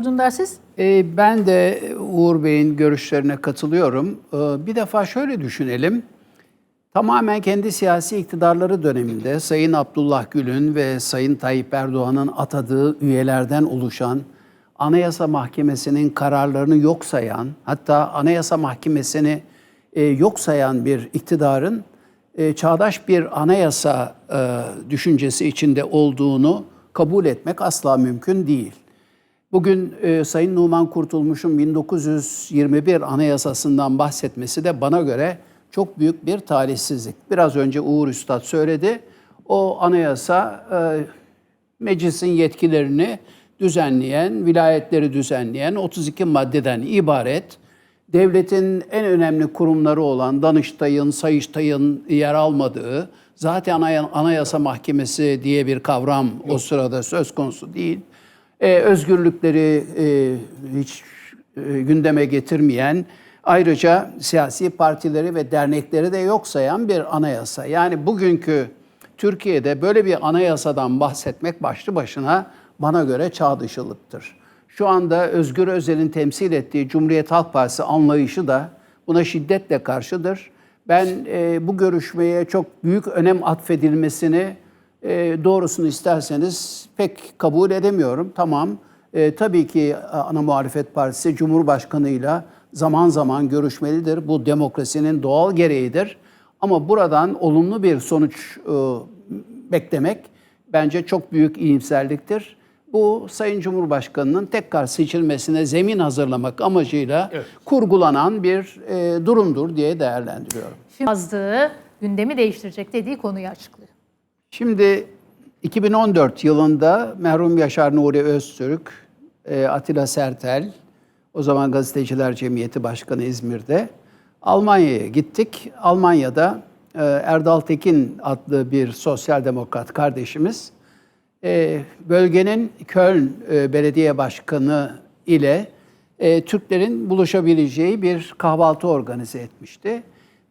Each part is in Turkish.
Uğur Dündar siz? E, ben de Uğur Bey'in görüşlerine katılıyorum. E, bir defa şöyle düşünelim. Tamamen kendi siyasi iktidarları döneminde Sayın Abdullah Gül'ün ve Sayın Tayyip Erdoğan'ın atadığı üyelerden oluşan Anayasa Mahkemesi'nin kararlarını yok sayan, hatta Anayasa Mahkemesi'ni e, yok sayan bir iktidarın e, çağdaş bir anayasa e, düşüncesi içinde olduğunu kabul etmek asla mümkün değil. Bugün e, Sayın Numan Kurtulmuş'un 1921 Anayasası'ndan bahsetmesi de bana göre çok büyük bir talihsizlik. Biraz önce Uğur Üstad söyledi. O anayasa e, meclisin yetkilerini düzenleyen, vilayetleri düzenleyen 32 maddeden ibaret. Devletin en önemli kurumları olan Danıştay'ın, Sayıştay'ın yer almadığı, zaten Anayasa Mahkemesi diye bir kavram o sırada söz konusu değil. Ee, özgürlükleri e, hiç e, gündeme getirmeyen, ayrıca siyasi partileri ve dernekleri de yok sayan bir anayasa. Yani bugünkü Türkiye'de böyle bir anayasadan bahsetmek başlı başına bana göre çağ dışılıktır. Şu anda Özgür Özel'in temsil ettiği Cumhuriyet Halk Partisi anlayışı da buna şiddetle karşıdır. Ben e, bu görüşmeye çok büyük önem atfedilmesini e, doğrusunu isterseniz pek kabul edemiyorum. Tamam, e, tabii ki ana muhalefet partisi Cumhurbaşkanı'yla zaman zaman görüşmelidir. Bu demokrasinin doğal gereğidir. Ama buradan olumlu bir sonuç e, beklemek bence çok büyük iyimserliktir. Bu Sayın Cumhurbaşkanı'nın tekrar seçilmesine zemin hazırlamak amacıyla Evet. kurgulanan bir e, durumdur diye değerlendiriyorum. Şimdi yazdığı gündemi değiştirecek dediği konuyu açıklıyor. Şimdi 2014 yılında merhum Yaşar Nuri Öztürk, e, Atilla Sertel, o zaman Gazeteciler Cemiyeti Başkanı İzmir'de Almanya'ya gittik. Almanya'da e, Erdal Tekin adlı bir sosyal demokrat kardeşimiz e, bölgenin Köln Belediye Başkanı ile Türklerin buluşabileceği bir kahvaltı organize etmişti.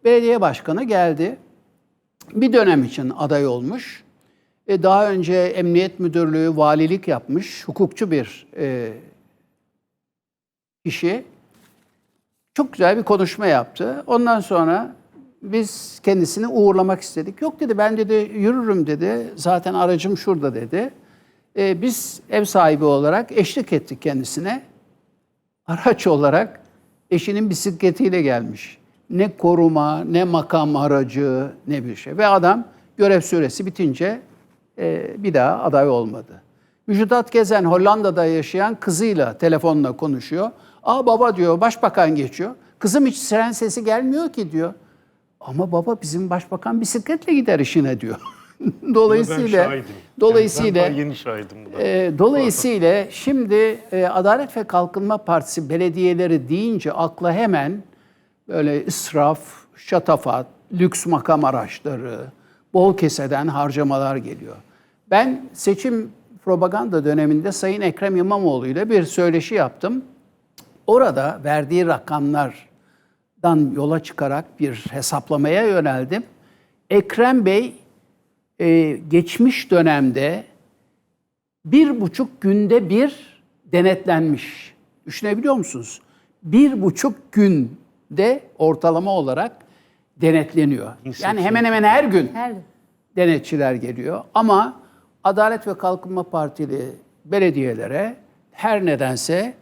Belediye Başkanı geldi. Bir dönem için aday olmuş. E, daha önce Emniyet Müdürlüğü valilik yapmış, hukukçu bir e, kişi. Çok güzel bir konuşma yaptı. Ondan sonra biz kendisini uğurlamak istedik. Yok dedi ben dedi yürürüm dedi. Zaten aracım şurada dedi. E, biz ev sahibi olarak eşlik ettik kendisine. Araç olarak eşinin bisikletiyle gelmiş. Ne koruma, ne makam aracı, ne bir şey. Ve adam görev süresi bitince e, bir daha aday olmadı. Müjdat Gezen Hollanda'da yaşayan kızıyla telefonla konuşuyor. Aa baba diyor başbakan geçiyor. Kızım hiç siren sesi gelmiyor ki diyor. Ama baba bizim başbakan bisikletle gider işine diyor. dolayısıyla ben dolayısıyla Yani ben yeni şahidim buna. e, dolayısıyla şimdi e, Adalet ve Kalkınma Partisi belediyeleri deyince akla hemen böyle israf, şatafat, lüks makam araçları, bol keseden harcamalar geliyor. Ben seçim propaganda döneminde Sayın Ekrem İmamoğlu ile bir söyleşi yaptım. Orada verdiği rakamlardan yola çıkarak bir hesaplamaya yöneldim. Ekrem Bey e, geçmiş dönemde bir buçuk günde bir denetlenmiş. Düşünebiliyor musunuz? Bir buçuk günde ortalama olarak denetleniyor. Yani hemen hemen her gün Her gün. denetçiler geliyor. Ama Adalet ve Kalkınma Partili belediyelere her nedense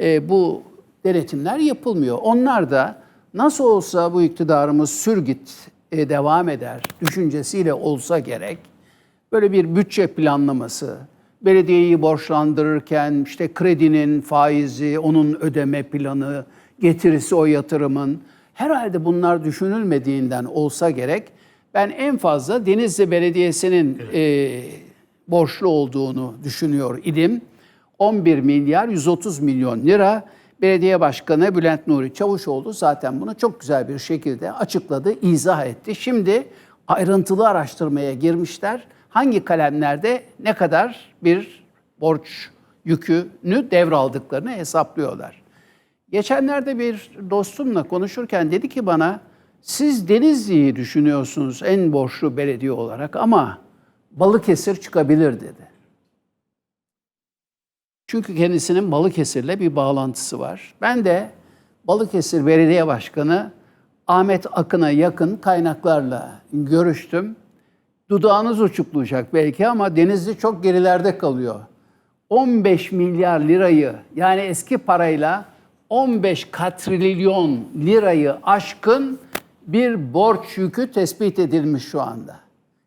e, bu denetimler yapılmıyor. Onlar da nasıl olsa bu iktidarımız sürgit e, devam eder düşüncesiyle olsa gerek böyle bir bütçe planlaması, belediyeyi borçlandırırken işte kredinin faizi, onun ödeme planı, getirisi o yatırımın herhalde bunlar düşünülmediğinden olsa gerek ben en fazla Denizli Belediyesi'nin e, borçlu olduğunu düşünüyor idim. 11 milyar 130 milyon lira. Belediye Başkanı Bülent Nuri Çavuşoğlu zaten bunu çok güzel bir şekilde açıkladı, izah etti. Şimdi ayrıntılı araştırmaya girmişler. Hangi kalemlerde ne kadar bir borç yükünü devraldıklarını hesaplıyorlar. Geçenlerde bir dostumla konuşurken dedi ki bana siz Denizli'yi düşünüyorsunuz en borçlu belediye olarak ama Balıkesir çıkabilir dedi. Çünkü kendisinin Balıkesir'le bir bağlantısı var. Ben de Balıkesir Belediye Başkanı Ahmet Akın'a yakın kaynaklarla görüştüm. Dudağınız uçuklayacak belki ama Denizli çok gerilerde kalıyor. 15 milyar lirayı yani eski parayla 15 katrilyon lirayı aşkın bir borç yükü tespit edilmiş şu anda.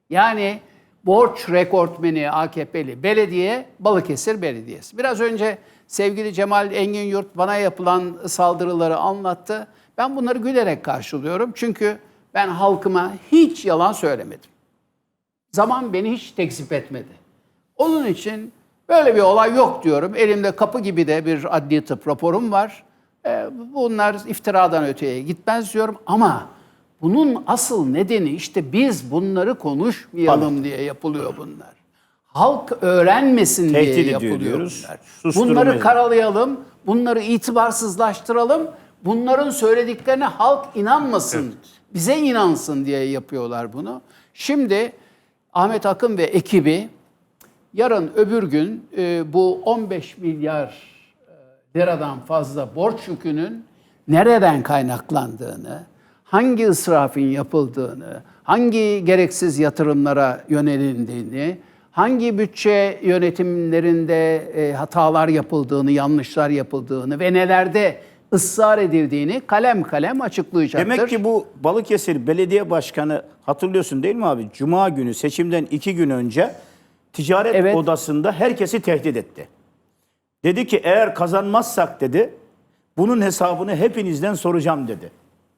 Yani borç rekortmeni AKP'li belediye Balıkesir Belediyesi. Biraz önce sevgili Cemal Engin Yurt bana yapılan saldırıları anlattı. Ben bunları gülerek karşılıyorum. Çünkü ben halkıma hiç yalan söylemedim. Zaman beni hiç tekzip etmedi. Onun için böyle bir olay yok diyorum. Elimde kapı gibi de bir adli tıp raporum var. Ee, bunlar iftiradan öteye gitmez diyorum ama bunun asıl nedeni işte biz bunları konuşmayalım diye yapılıyor bunlar. Halk öğrenmesin Tehdit diye yapılıyor diyoruz. bunlar. Bunları karalayalım, bunları itibarsızlaştıralım. Bunların söylediklerine halk inanmasın, bize inansın diye yapıyorlar bunu. Şimdi Ahmet Akın ve ekibi yarın öbür gün e, bu 15 milyar e, liradan fazla borç yükünün nereden kaynaklandığını, hangi ısrafın yapıldığını, hangi gereksiz yatırımlara yönelindiğini, hangi bütçe yönetimlerinde e, hatalar yapıldığını, yanlışlar yapıldığını ve nelerde ısrar edildiğini kalem kalem açıklayacaktır. Demek ki bu Balıkesir Belediye Başkanı hatırlıyorsun değil mi abi? Cuma günü seçimden iki gün önce ticaret Evet. odasında herkesi tehdit etti. Dedi ki eğer kazanmazsak dedi bunun hesabını hepinizden soracağım dedi.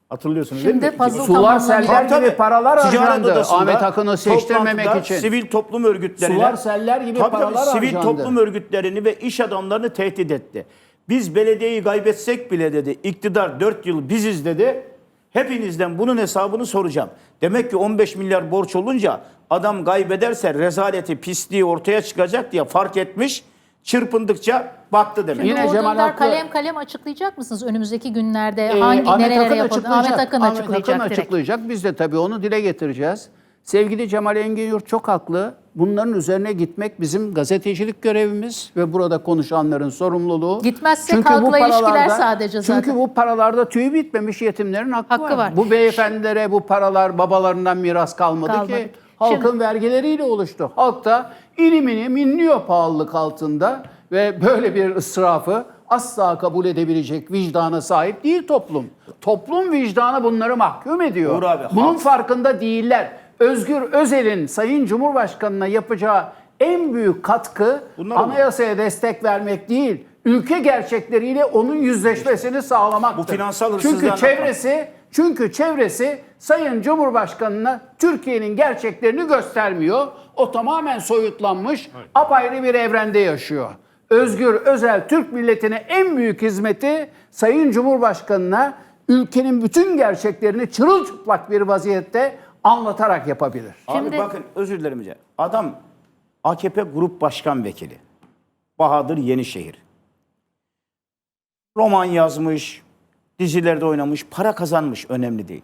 Hatırlıyorsunuz Şimdi değil mi? puzzle Sular tamamlanıyor. seller Tabii, gibi tabii. paralar Ticaret harcandı odasında Ahmet Akın'ı seçtirmemek toplantıda için. Sivil toplum örgütlerine. Sular seller gibi paralar Sivil harcandı. toplum örgütlerini ve iş adamlarını tehdit etti. Biz belediyeyi kaybetsek bile dedi, iktidar 4 yıl biziz dedi. Hepinizden bunun hesabını soracağım. Demek ki 15 milyar borç olunca adam kaybederse rezaleti, pisliği ortaya çıkacak diye fark etmiş. Çırpındıkça baktı demek. Yine Yine Cemal Hakkı- kalem kalem açıklayacak mısınız önümüzdeki günlerde Ee, hangi Ahmet nerelere Akın yapıldı? açıklayacak. Ahmet Akın açıklayacak Akın direkt. açıklayacak. Biz de tabii onu dile getireceğiz. Sevgili Cemal Engin Yurt çok haklı. Bunların üzerine gitmek bizim gazetecilik görevimiz ve burada konuşanların sorumluluğu. Gitmezsek halkla ilişkiler sadece zaten. Çünkü bu paralarda tüy bitmemiş yetimlerin hakkı, Hakkı var. var. Bu beyefendilere bu paralar babalarından miras kalmadı, Kalmadı ki. ki. Halkın Şimdi- vergileriyle oluştu. Halk da inim inim inliyor pahalılık altında ve böyle bir ısrafı asla kabul edebilecek vicdana sahip değil toplum. Toplum vicdanı bunları mahkum ediyor. Uğur abi, Bunun halk- farkında değiller. Özgür Özel'in Sayın Cumhurbaşkanı'na yapacağı en büyük katkı Bunlar mı? anayasaya destek vermek değil, ülke gerçekleriyle onun yüzleşmesini sağlamaktır. Bu finansal Çünkü çevresi çünkü çevresi Sayın Cumhurbaşkanı'na Türkiye'nin gerçeklerini göstermiyor. O tamamen soyutlanmış, apayrı bir evrende yaşıyor. Özgür Özel Türk milletine en büyük hizmeti Sayın Cumhurbaşkanı'na ülkenin bütün gerçeklerini çırılçıplak bir vaziyette anlatarak yapabilir. Şimdi- Abi bakın özür dilerim. hocam. Adam AKP Grup Başkan Vekili. Bahadır Yenişehir. Roman yazmış, dizilerde oynamış, para kazanmış önemli değil.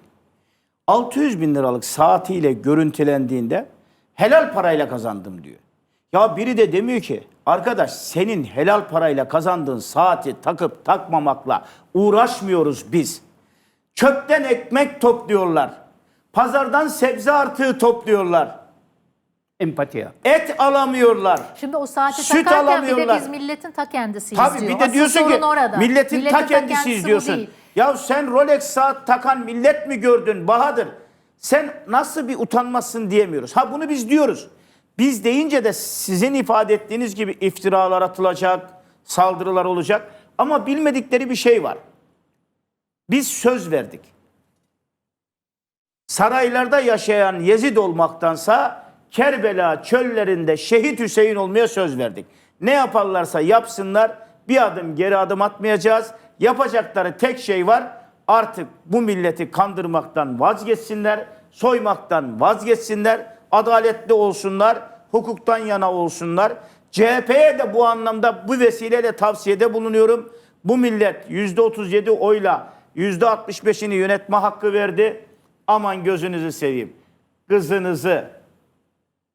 600 bin liralık saatiyle görüntülendiğinde helal parayla kazandım diyor. Ya biri de demiyor ki arkadaş senin helal parayla kazandığın saati takıp takmamakla uğraşmıyoruz biz. Çöpten ekmek topluyorlar. Pazardan sebze artığı topluyorlar. Empati yap. Et alamıyorlar. Şimdi o saati Süt takarken bir de alamıyorlar. biz milletin ta kendisiyiz Tabii diyor. bir de Asıl diyorsun ki orada. milletin, ta kendisiyiz kendisi bu değil. Ya sen Rolex saat takan millet mi gördün Bahadır? Sen nasıl bir utanmazsın diyemiyoruz. Ha bunu biz diyoruz. Biz deyince de sizin ifade ettiğiniz gibi iftiralar atılacak, saldırılar olacak. Ama bilmedikleri bir şey var. Biz söz verdik. Saraylarda yaşayan Yezid olmaktansa Kerbela çöllerinde şehit Hüseyin olmaya söz verdik. Ne yaparlarsa yapsınlar bir adım geri adım atmayacağız. Yapacakları tek şey var. Artık bu milleti kandırmaktan vazgeçsinler, soymaktan vazgeçsinler, adaletli olsunlar, hukuktan yana olsunlar. CHP'ye de bu anlamda bu vesileyle tavsiyede bulunuyorum. Bu millet %37 oyla %65'ini yönetme hakkı verdi. Aman gözünüzü seveyim. Kızınızı,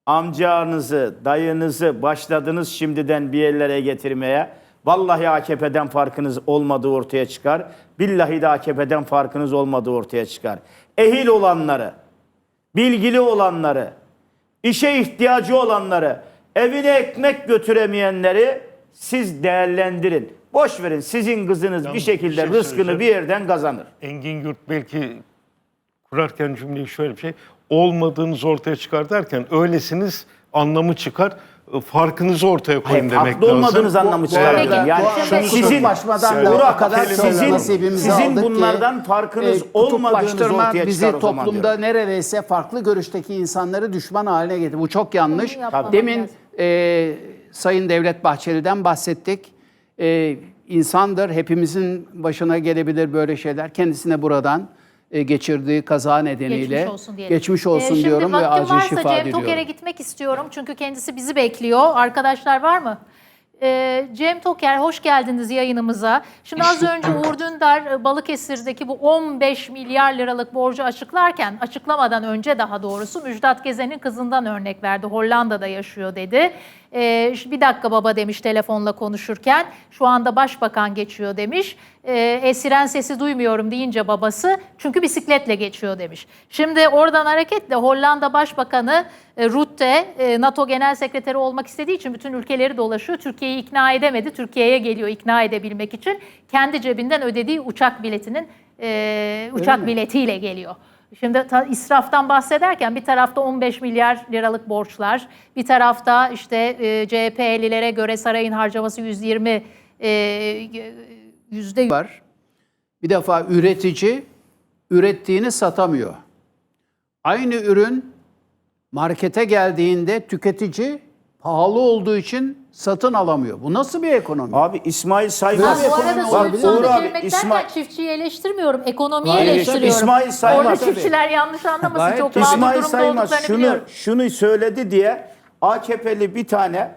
amcanızı, dayınızı başladınız şimdiden bir yerlere getirmeye. Vallahi AKP'den farkınız olmadığı ortaya çıkar. Billahi de AKP'den farkınız olmadığı ortaya çıkar. Ehil olanları, bilgili olanları, işe ihtiyacı olanları, evine ekmek götüremeyenleri siz değerlendirin. Boş verin sizin kızınız bir bir şekilde şey rızkını bir yerden kazanır. Engin Gürt belki kurarken cümleyi şöyle bir şey. Olmadığınız ortaya çıkar derken öylesiniz anlamı çıkar. Farkınızı ortaya koyun Hayır, demek haklı lazım. olmadığınız anlamı bu çıkar. arada- Yani sizin, da Burak, kadar sizin, sizin bunlardan farkınız e, olmadığınız ortaya bizi çıkar o zaman toplumda diyorum. neredeyse farklı görüşteki insanları düşman haline getirdi. Bu çok yanlış. Demin e, Sayın Devlet Bahçeli'den bahsettik. E, insandır, hepimizin başına gelebilir böyle şeyler. Kendisine buradan geçirdiği kaza nedeniyle Geçmiş olsun diyelim. geçmiş olsun Ee, diyorum ve acil varsa şifa Cem diliyorum. Toker'e gitmek istiyorum. Çünkü kendisi bizi bekliyor. Arkadaşlar var mı? Ee, Cem Toker hoş geldiniz yayınımıza. Şimdi az önce Uğur Dündar e, Balıkesir'deki bu 15 milyar liralık borcu açıklarken, açıklamadan önce daha doğrusu Müjdat Gezen'in kızından örnek verdi. Hollanda'da yaşıyor dedi. Şu- bir dakika baba demiş telefonla konuşurken. Şu anda başbakan geçiyor demiş. Ee, e, siren sesi duymuyorum deyince babası çünkü bisikletle geçiyor demiş. Şimdi oradan hareketle Hollanda Başbakanı e, Rutte e, NATO Genel Sekreteri olmak istediği için bütün ülkeleri dolaşıyor. Türkiye'yi ikna edemedi. Türkiye'ye geliyor ikna edebilmek için. Kendi cebinden ödediği uçak biletinin e, uçak biletiyle geliyor. Şimdi ta, israftan bahsederken bir tarafta 15 milyar liralık borçlar, bir tarafta işte e, CHP'lilere göre sarayın harcaması 120 e, yüzde var. Bir defa üretici ürettiğini satamıyor. Aynı ürün markete geldiğinde tüketici pahalı olduğu için satın alamıyor. Bu nasıl bir ekonomi? Abi İsmail Saymaz. Bu arada soyut abi, İsmail- çiftçiyi eleştirmiyorum. Ekonomiyi tabii. eleştiriyorum. İsmail Saymaz Orada tabii. çiftçiler yanlış anlamasın. Gayet Çok mağdur İsmail durumda Saymaz şunu biliyorum. şunu söyledi diye AKP'li bir tane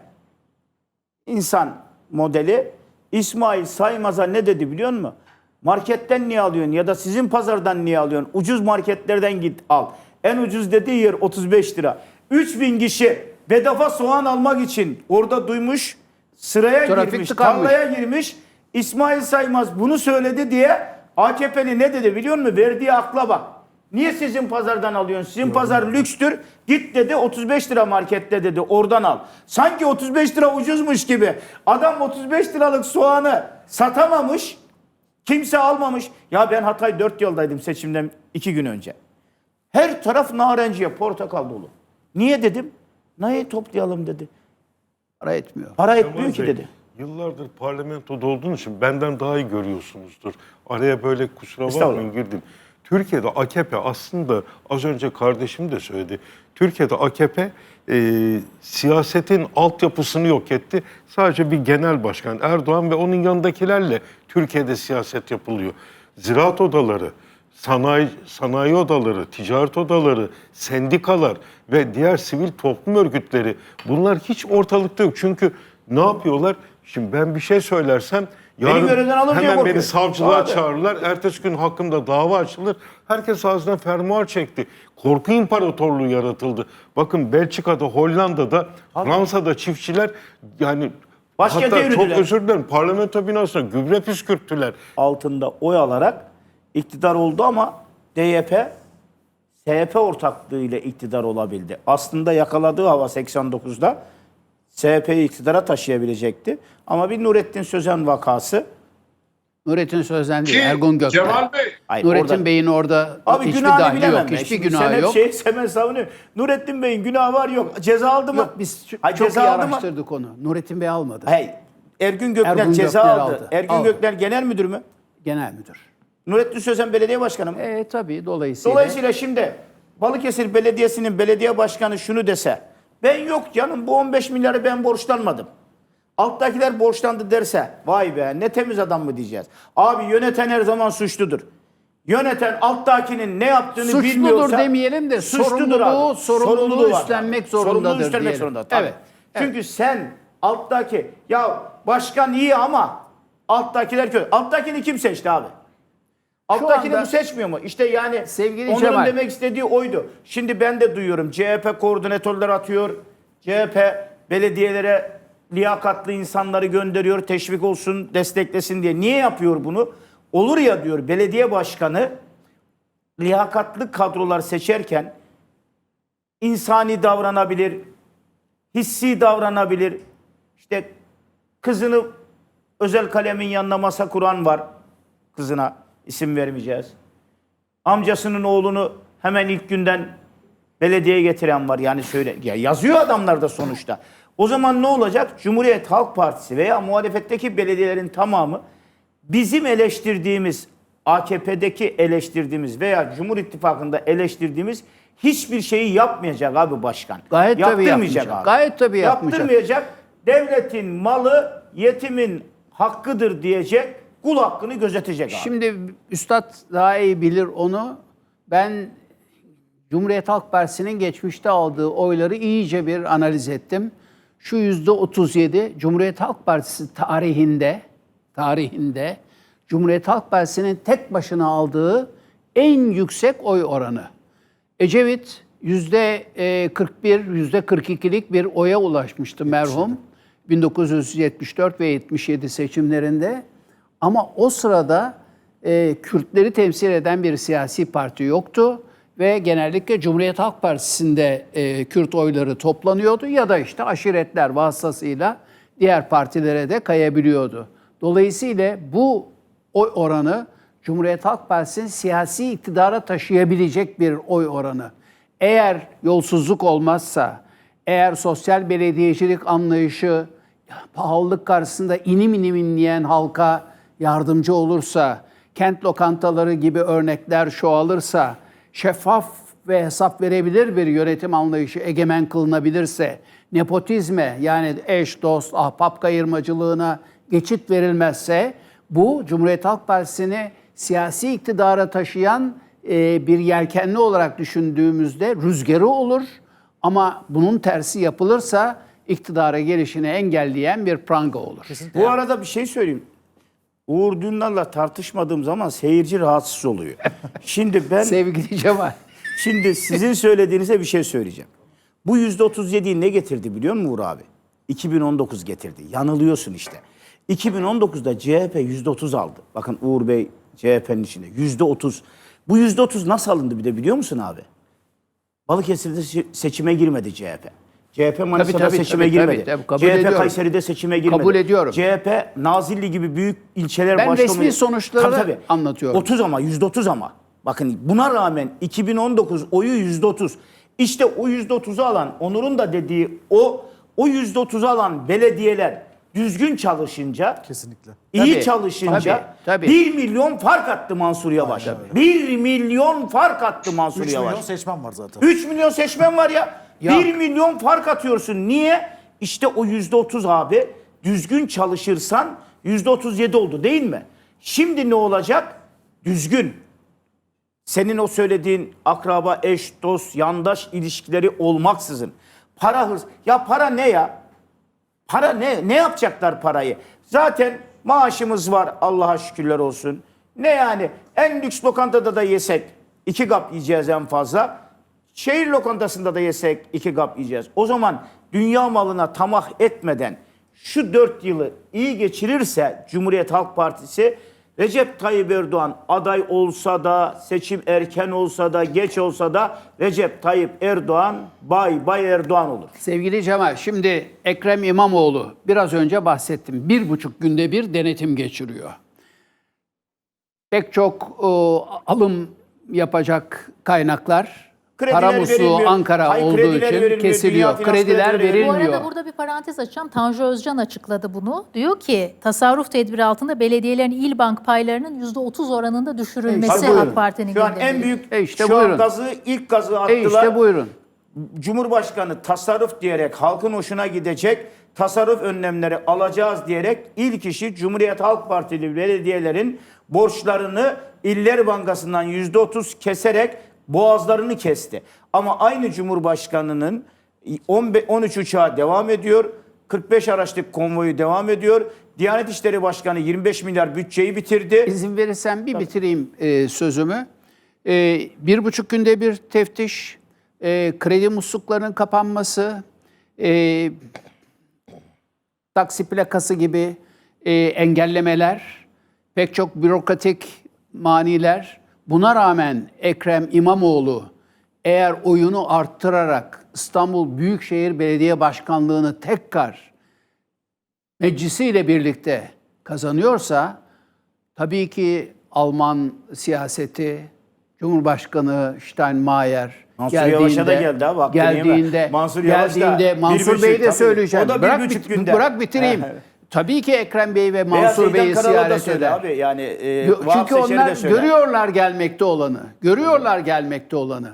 insan modeli İsmail Saymaz'a ne dedi biliyor musun? Marketten niye alıyorsun ya da sizin pazardan niye alıyorsun? Ucuz marketlerden git al. En ucuz dediği yer 35 lira. 3000 kişi bedava soğan almak için orada duymuş, sıraya Trafik girmiş, tıkanmış. tarlaya girmiş. İsmail Saymaz bunu söyledi diye AKP'li ne dedi biliyor musun? Verdiği akla bak. Niye sizin pazardan alıyorsun? Sizin pazar lükstür. Git dedi 35 lira markette dedi oradan al. Sanki 35 lira ucuzmuş gibi. Adam 35 liralık soğanı satamamış. Kimse almamış. Ya ben Hatay 4 yoldaydım seçimden 2 gün önce. Her taraf narenciye, portakal dolu. Niye dedim? Neyi toplayalım dedi. Para etmiyor. Para Kemal etmiyor ki Bey, dedi. Yıllardır parlamentoda olduğunuz için benden daha iyi görüyorsunuzdur. Araya böyle kusura bakmayın girdim. Türkiye'de AKP aslında az önce kardeşim de söyledi. Türkiye'de AKP e, siyasetin altyapısını yok etti. Sadece bir genel başkan Erdoğan ve onun yanındakilerle Türkiye'de siyaset yapılıyor. Ziraat odaları, sanayi, sanayi odaları, ticaret odaları, sendikalar ve diğer sivil toplum örgütleri bunlar hiç ortalıkta yok. Çünkü ne yapıyorlar? Şimdi ben bir şey söylersem yarın görevden alır diye hemen beni korkuyor. savcılığa Abi. çağırırlar. Ertesi gün hakkımda dava açılır. Herkes ağzına fermuar çekti. Korku imparatorluğu yaratıldı. Bakın Belçika'da, Hollanda'da, Fransa'da çiftçiler yani Başkente hatta çok yürüdüler. özür dilerim parlamento binasına gübre püskürttüler. altında oy alarak iktidar oldu ama DYP SHP ortaklığıyla iktidar olabildi. Aslında yakaladığı hava 89'da SHP'yi iktidara taşıyabilecekti. Ama bir Nurettin Sözen vakası Nurettin Sözen değil, Ki Ergun Gökmen. Cemal Bey, Hayır, Nurettin orada- Bey'in orada Abi hiçbir günahını dahli bilemem yok. ben. Hiçbir Şimdi günahı sen hep yok. Şey, hemen savunuyor. Nurettin Bey'in günahı var yok. Ceza aldı mı? Yok biz ç- Hayır, çok iyi aldı mı? araştırdık onu. Nurettin Bey almadı. Hey, Ergün Gökler Ergun ceza Gökler aldı. aldı. Ergün Aldı. Gökler genel müdür mü? Genel müdür. Nurettin Sözen belediye başkanı mı? E tabii dolayısıyla. Dolayısıyla şimdi Balıkesir Belediyesi'nin belediye başkanı şunu dese ben yok canım bu 15 milyarı ben borçlanmadım. Alttakiler borçlandı derse vay be ne temiz adam mı diyeceğiz. Abi yöneten her zaman suçludur. Yöneten alttakinin ne yaptığını Suçludur bilmiyorsa demeyelim de suçludur sorumluluğu- abi. sorumluluğu var. üstlenmek Sorumluluğu zorundadır üstlenmek diyelim. zorunda. Tabii. Evet, Çünkü sen alttaki ya başkan iyi ama alttakiler kötü. Alttakini kim seçti abi? Alttakini anda- bu seçmiyor mu? İşte yani Sevgili Onur'un Cemal. demek istediği oydu. Şimdi ben de duyuyorum. CHP koordinatörler atıyor. CHP belediyelere liyakatlı insanları gönderiyor, teşvik olsun, desteklesin diye. Niye yapıyor bunu? Olur ya diyor belediye başkanı liyakatlı kadrolar seçerken insani davranabilir, hissi davranabilir. İşte kızını özel kalemin yanına masa kuran var. Kızına isim vermeyeceğiz. Amcasının oğlunu hemen ilk günden belediyeye getiren var. Yani söyle ya yazıyor adamlar da sonuçta. O zaman ne olacak? Cumhuriyet Halk Partisi veya muhalefetteki belediyelerin tamamı bizim eleştirdiğimiz AKP'deki eleştirdiğimiz veya Cumhur İttifakı'nda eleştirdiğimiz hiçbir şeyi yapmayacak abi başkan. Gayet tabii yapmayacak. abi. Gayet tabii yapmayacak. Yaptırmayacak. Devletin malı yetimin hakkıdır diyecek. Kul hakkını gözetecek abi. Şimdi Üstad daha iyi bilir onu. Ben Cumhuriyet Halk Partisi'nin geçmişte aldığı oyları iyice bir analiz ettim. Şu yüzde 37 Cumhuriyet Halk Partisi tarihinde tarihinde Cumhuriyet Halk Partisi'nin tek başına aldığı en yüksek oy oranı. Ecevit yüzde e, 41, yüzde 42'lik bir oya ulaşmıştı merhum 1974 ve 77 seçimlerinde. Ama o sırada e, Kürtleri temsil eden bir siyasi parti yoktu ve genellikle Cumhuriyet Halk Partisi'nde e, Kürt oyları toplanıyordu ya da işte aşiretler vasıtasıyla diğer partilere de kayabiliyordu. Dolayısıyla bu oy oranı Cumhuriyet Halk Partisi'nin siyasi iktidara taşıyabilecek bir oy oranı. Eğer yolsuzluk olmazsa, eğer sosyal belediyecilik anlayışı pahalılık karşısında inim inim inleyen halka yardımcı olursa, kent lokantaları gibi örnekler çoğalırsa, şeffaf ve hesap verebilir bir yönetim anlayışı egemen kılınabilirse, nepotizme yani eş, dost, ahbap kayırmacılığına geçit verilmezse bu Cumhuriyet Halk Partisi'ni siyasi iktidara taşıyan e, bir yelkenli olarak düşündüğümüzde rüzgarı olur. Ama bunun tersi yapılırsa iktidara gelişini engelleyen bir pranga olur. Bu arada bir şey söyleyeyim. Uğur Dündar'la tartışmadığım zaman seyirci rahatsız oluyor. Şimdi ben Sevgili Cemal. şimdi sizin söylediğinize bir şey söyleyeceğim. Bu yüzde 37'yi ne getirdi biliyor musun Uğur abi? 2019 getirdi. Yanılıyorsun işte. 2019'da CHP yüzde 30 aldı. Bakın Uğur Bey CHP'nin içinde yüzde 30. Bu yüzde 30 nasıl alındı bir de biliyor musun abi? Balıkesir'de se- seçime girmedi CHP. CHP Manisa'da tabii, seçime tabii, girmedi. tabii, tabii, kabul CHP ediyorum. Kayseri'de seçime girmedi. Kabul ediyorum. CHP Nazilli gibi büyük ilçeler Ben başta resmi sonuçları anlatıyorum. 30 ama yüzde 30 ama. Bakın buna rağmen 2019 oyu yüzde 30. İşte o yüzde 30'u alan Onur'un da dediği o o yüzde 30'u alan belediyeler düzgün çalışınca Kesinlikle. iyi Tabii, çalışınca tabii, tabii. 1 milyon fark attı Mansur Yavaş. 1 milyon fark attı Mansur 3 Yavaş. milyon seçmen var zaten. 3 milyon seçmen var ya. Ya. 1 milyon fark atıyorsun. Niye? İşte o yüzde 30 abi. Düzgün çalışırsan yüzde 37 oldu değil mi? Şimdi ne olacak? Düzgün. Senin o söylediğin akraba, eş, dost, yandaş ilişkileri olmaksızın. Para hırs. Ya para ne ya? Para ne? Ne yapacaklar parayı? Zaten maaşımız var Allah'a şükürler olsun. Ne yani? En lüks lokantada da yesek iki kap yiyeceğiz en fazla. Şehir lokantasında da yesek iki kap yiyeceğiz. O zaman dünya malına tamah etmeden şu dört yılı iyi geçirirse Cumhuriyet Halk Partisi Recep Tayyip Erdoğan aday olsa da seçim erken olsa da geç olsa da Recep Tayyip Erdoğan bay bay Erdoğan olur. Sevgili Cemal, şimdi Ekrem İmamoğlu biraz önce bahsettim. Bir buçuk günde bir denetim geçiriyor. Pek çok e, alım yapacak kaynaklar Krediler para musluğu. Ankara Hayır, olduğu için kesiliyor. Krediler verilmiyor. Bu arada burada bir parantez açacağım. Tanju Özcan açıkladı bunu. Diyor ki tasarruf tedbiri altında belediyelerin il bank paylarının %30 oranında düşürülmesi İşte buyurun. AK Parti'nin Şu an en büyük E işte şu buyurun. an gazı ilk gazı attılar. E işte buyurun. Cumhurbaşkanı tasarruf diyerek halkın hoşuna gidecek tasarruf önlemleri alacağız diyerek ilk işi Cumhuriyet Halk Partili belediyelerin borçlarını İller Bankası'ndan yüzde otuz keserek boğazlarını kesti. Ama aynı Cumhurbaşkanı'nın 15 13 uçağı devam ediyor. 45 araçlık konvoyu devam ediyor. Diyanet İşleri Başkanı 25 milyar bütçeyi bitirdi. İzin verirsen bir bitireyim e, sözümü. E, bir buçuk günde bir teftiş, e, kredi musluklarının kapanması, e, taksi plakası gibi e, engellemeler, pek çok bürokratik maniler. Buna rağmen Ekrem İmamoğlu eğer oyunu arttırarak İstanbul Büyükşehir Belediye Başkanlığı'nı tekrar meclisiyle birlikte kazanıyorsa tabii ki Alman siyaseti, Cumhurbaşkanı Steinmeier Mansur Yavaş'a da geldi abi, geldiğinde, Mansur Yavaş da geldiğinde Mansur Bey de söyleyeceğim. O da bir bırak, buçuk bit- günde. bırak bitireyim. Evet. Tabii ki Ekrem Bey ve Mansur Bey'i ziyaret eder. abi yani e, Çünkü onlar görüyorlar gelmekte olanı. Görüyorlar gelmekte olanı.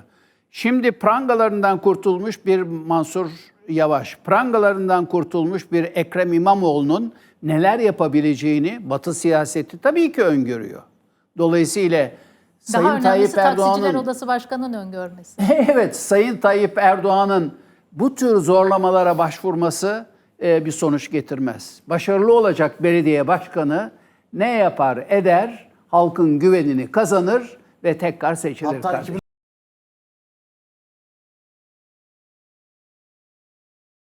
Şimdi prangalarından kurtulmuş bir Mansur Yavaş, prangalarından kurtulmuş bir Ekrem İmamoğlu'nun neler yapabileceğini Batı siyaseti tabii ki öngörüyor. Dolayısıyla Daha Sayın önemlisi Tayyip Erdoğan'ın Odası Başkanı'nın öngörmesi. Evet, Sayın Tayyip Erdoğan'ın bu tür zorlamalara başvurması e, bir sonuç getirmez. Başarılı olacak belediye başkanı ne yapar eder, halkın güvenini kazanır ve tekrar seçilir Hatta kardeşim.